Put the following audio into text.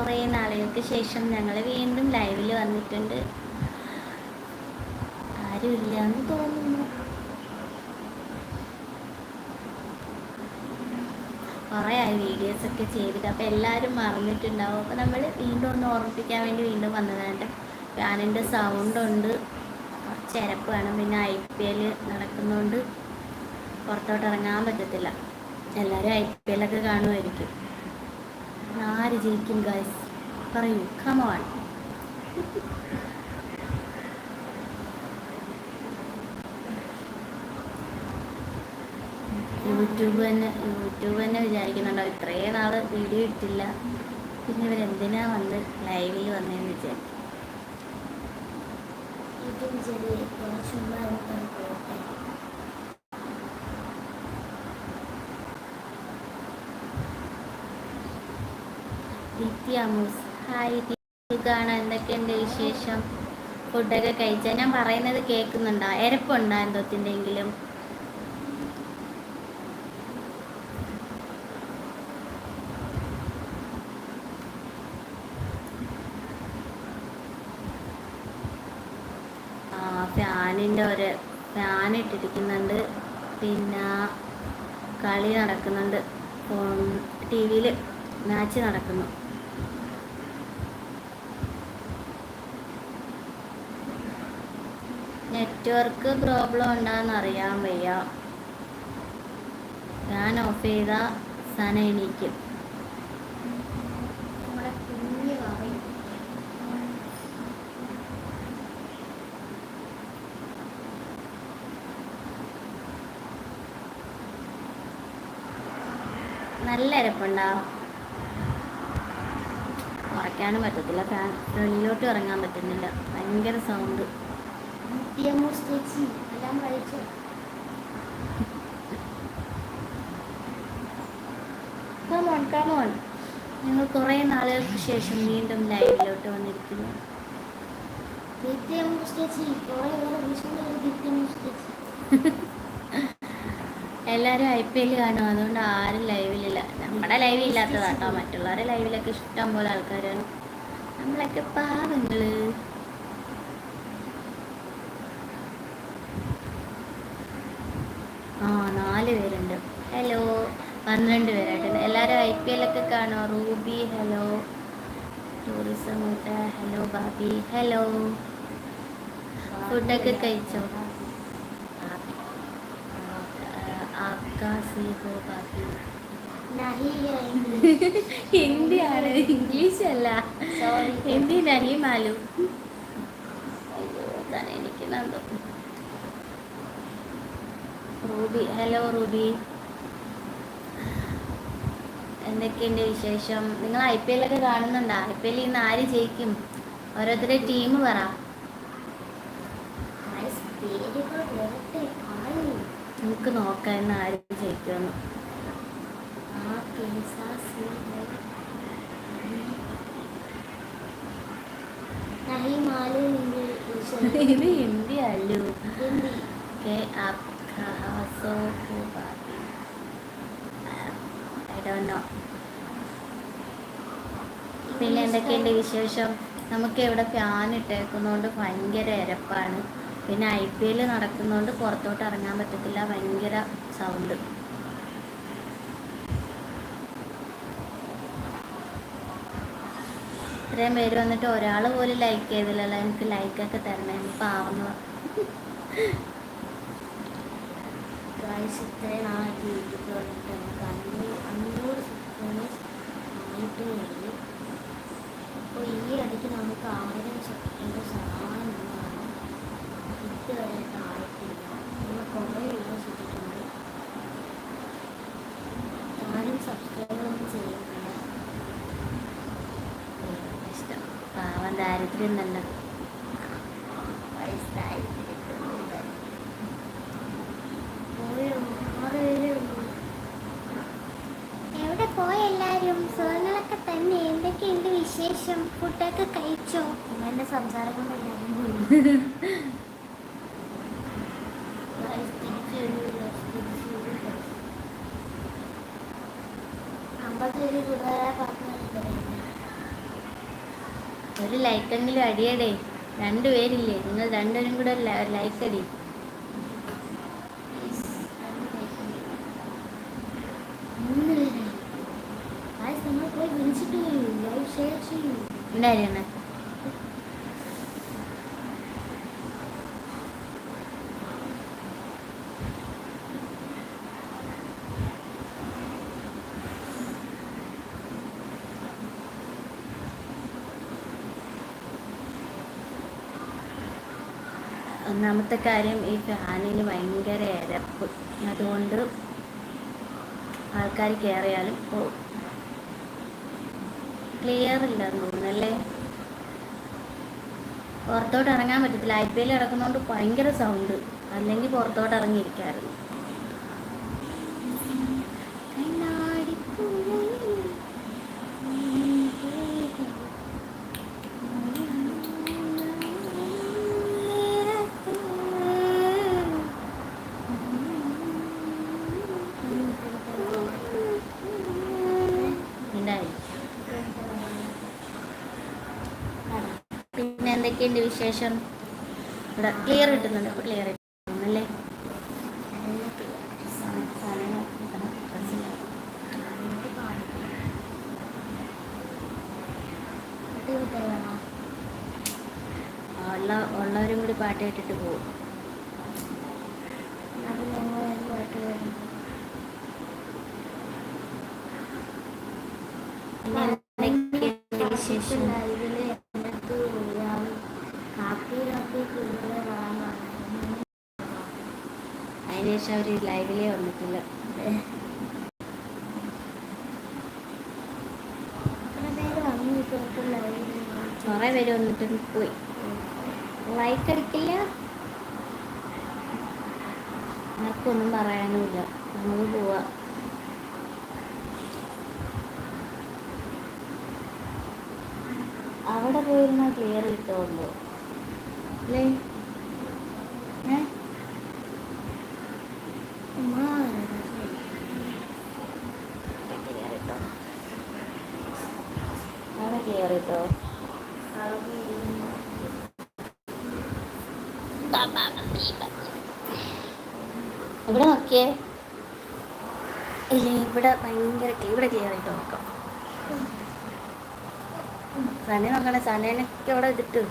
കുറേ നാളുകൾക്ക് ശേഷം ഞങ്ങൾ വീണ്ടും ലൈവിൽ വന്നിട്ടുണ്ട്. ആരുമില്ല എന്ന് തോന്നുന്നു. കുറേ ആയി വീഡിയോസ് ഒക്കെ ചെയ്തിട്ട് അപ്പോൾ എല്ലാവരും മറന്നിട്ടുണ്ടാവും. അപ്പോൾ നമ്മൾ വീണ്ടും ഒന്ന് ഓർമ്മിപ്പിക്കാൻ വേണ്ടി വീണ്ടും വന്നതാണ്. ഫാനിന്റെ സൗണ്ട് ഉണ്ട്. കുറച്ച് ഇരപ്പ് വേണം. പിന്നെ ഐ പി എൽ നടക്കുന്നതുകൊണ്ട് പുറത്തോട്ട് ഇറങ്ങാൻ പറ്റത്തില്ല. എല്ലാവരും ഐ പി എല്ലൊക്കെ കാണുമായിരിക്കും ആര് ജയിക്കും ഗൈസ് പറയൂ കമോൺ യൂട്യൂബ് തന്നെ യൂട്യൂബ് തന്നെ വിചാരിക്കുന്നുണ്ടോ? ഇത്രയും നാൾ വീഡിയോ ഇട്ടില്ല. പിന്നെ ഇവരെന്തിനാ വന്ന് ലൈവിൽ വന്നതെന്ന് വിചാരിക്കും? ചുമ്മാ അമൂസ് ഹായ് സുഖാണ് എന്തൊക്കെയുണ്ട് വിശേഷം? ഫുഡൊക്കെ കഴിച്ചാൽ ഞാൻ പറയുന്നത് കേൾക്കുന്നുണ്ടോ? എരപ്പുണ്ടോ എന്തോത്തിന്റെങ്കിലും ഫാനിന്റെ ഒരു ഫാൻ ഇട്ടിരിക്കുന്നുണ്ട്. പിന്നെ കളി നടക്കുന്നുണ്ട്. ടി വിയിൽ മാച്ച് നടക്കുന്നു. നെറ്റ്വർക്ക് പ്രോബ്ലം ഉണ്ടോയെന്ന് അറിയാൻ വയ്യ. ഞാൻ ഓഫ് ചെയ്ത സന എനിക്ക്. നല്ല അരപ്പുണ്ടാവും കുറയ്ക്കാനും പറ്റത്തില്ല. ഫാൻ ഫ്രണ്ടിലോട്ട് ഇറങ്ങാൻ പറ്റുന്നില്ല. ഭയങ്കര സൗണ്ട്. കമോൺ ഞങ്ങൾ കുറേ നാളുകൾക്ക് ശേഷം വീണ്ടും ലൈവിലോട്ട് വന്നിരിക്കുന്നു എല്ലാരും എല്ലാവരും ഐ പി എൽ കാണും. അതുകൊണ്ട് ആരും ലൈവിലില്ല നമ്മുടെ ലൈവിൽ ഇല്ലാത്തതാട്ടോ. മറ്റുള്ളവരെ ലൈവിലൊക്കെ ഇഷ്ടം പോലെ ആൾക്കാരാണ്. നമ്മളൊക്കെ പാവങ്ങൾ. ആ നാല് പേരുണ്ട്. ഹലോ പന്ത്രണ്ട് പേരായിട്ടുണ്ട്. എല്ലാവരും ഐ പി എല്ലൊക്കെ കാണോ Ruby hello tourism hello ബാബി hello ഫുഡൊക്കെ കഴിച്ചോ? ഹിന്ദിയാണ്. ഇംഗ്ലീഷ് അല്ല. ഹിന്ദി നഹി മാലൂ എനിക്ക് നന്ദി റൂബി ഹലോ റൂബി. എന്തൊക്കെയുണ്ട് വിശേഷം? നിങ്ങൾ ഐ പി എല്ലൊക്കെ കാണുന്നുണ്ടോ? ഐ പി എല്ലിൽ ഇന്ന് ആര് ജയിക്കും? ഓരോരുത്തരുടെ ടീം പറ. നമുക്ക് നോക്കാം ഇന്ന് ആര് ജയിക്കുമെന്ന്. ഇത് ഹിന്ദി അല്ലോ. के आपका हवसों को बाकी I don't know. പിന്നെ എന്തൊക്കെയുണ്ട് വിശേഷം നമുക്ക് ഇവിടെ ഫാൻ ഇട്ടേക്കുന്നതുകൊണ്ട് ഭയങ്കര ഇരപ്പാണ് പിന്നെ ഐ പി എൽ നടക്കുന്നതുകൊണ്ട് പുറത്തോട്ട് ഇറങ്ങാൻ പറ്റത്തില്ല ഭയങ്കര സൗണ്ട് ഇത്രയും പേര് വന്നിട്ട് ഒരാൾ പോലും ലൈക്ക് ചെയ്തില്ലല്ലോ എനിക്ക് ലൈക്കൊക്കെ തരണേ പാവങ്ങളാ ഗായ്സ് ഇത്രയും നാളായിട്ട് യൂട്യൂബ് വന്നിട്ട് നമുക്ക് അഞ്ഞൂറ് അഞ്ഞൂറ് സബ്സ്ക്രൈബേഴ്സ് ആയിട്ട് കഴിഞ്ഞു അപ്പോൾ ഈ ഇടയ്ക്ക് നമുക്ക് ആയിരം സബ്സ്ക്രൈബേഴ്സ് ആവാനുള്ളതാണ് ഇതുവരെയായിട്ട് ആയിട്ടില്ല നമ്മൾ കുറേ വീഡിയോസ് ഇട്ടിട്ടുണ്ട് ആരും ചെയ്യുന്നില്ല ഇഷ്ടം. പാവം ദാരിദ്ര്യം നല്ല പൈസ ആയിട്ടിരിക്കുന്നുണ്ട് പോയോ ആറ് പേരേ ഉള്ളൂ എവിടെ പോയ എല്ലാരും സുഖങ്ങളൊക്കെ തന്നെ. എന്തൊക്കെയുണ്ട് വിശേഷം? ഫുഡൊക്കെ കഴിച്ചോ? എന്റെ സംസാരം കൊണ്ട് ഒരു ലൈക്കെങ്കിലും അടിയടേ. രണ്ടുപേരില്ലേ? നിങ്ങൾ രണ്ടുപേരും കൂടെ ലൈക്ക് അടി ഉണ്ടായിരുന്നു ഒന്നാമത്തെ കാര്യം ഈ ഫാനിന് ഭയങ്കര ഇരപ്പ്. അതുകൊണ്ട് ആൾക്കാർ കയറിയാലും ക്ലിയർ ഇല്ലെന്ന് തോന്നുന്നല്ലേ? പുറത്തോട്ട് ഇറങ്ങാൻ പറ്റത്തില്ല. ഐ പി എൽ ഇറക്കുന്നതുകൊണ്ട് ഭയങ്കര സൗണ്ട് അല്ലെങ്കിൽ പുറത്തോട്ട് ഇറങ്ങിയിരിക്കായിരുന്നു. എന്തൊക്കെയുണ്ട് വിശേഷം? ഇവിടെ ക്ലിയർ കിട്ടുന്നുണ്ട്. ഇപ്പൊ ക്ലിയർ കിട്ടുന്നല്ലേ ഉള്ള ഉള്ളവരും കൂടി പാട്ട് കേട്ടിട്ട് പോകും വിശേഷം? അതിനുശേഷം അവർ ലൈവിലേ വന്നിട്ടില്ല. കുറേ പേര് വന്നിട്ട് പോയി. ലൈക്ക് അടിക്കില്ല. ആർക്കൊന്നും പറയാനുമില്ല. നമുക്ക് പോവാ. അവിടെ പോയിരുന്ന ക്ലിയർ കിട്ടുമല്ലോ അല്ലേ? ക്ലിയർ കിട്ടോ ഇവിടെ നോക്കിയേ. ഇല്ല ഇവിടെ ഭയങ്കര ഇവിടെ ക്ലിയർ ആയിട്ട് നോക്കാം. സനെ നോക്കണേ സനേനൊക്കെ ഇവിടെ ഇതിട്ട്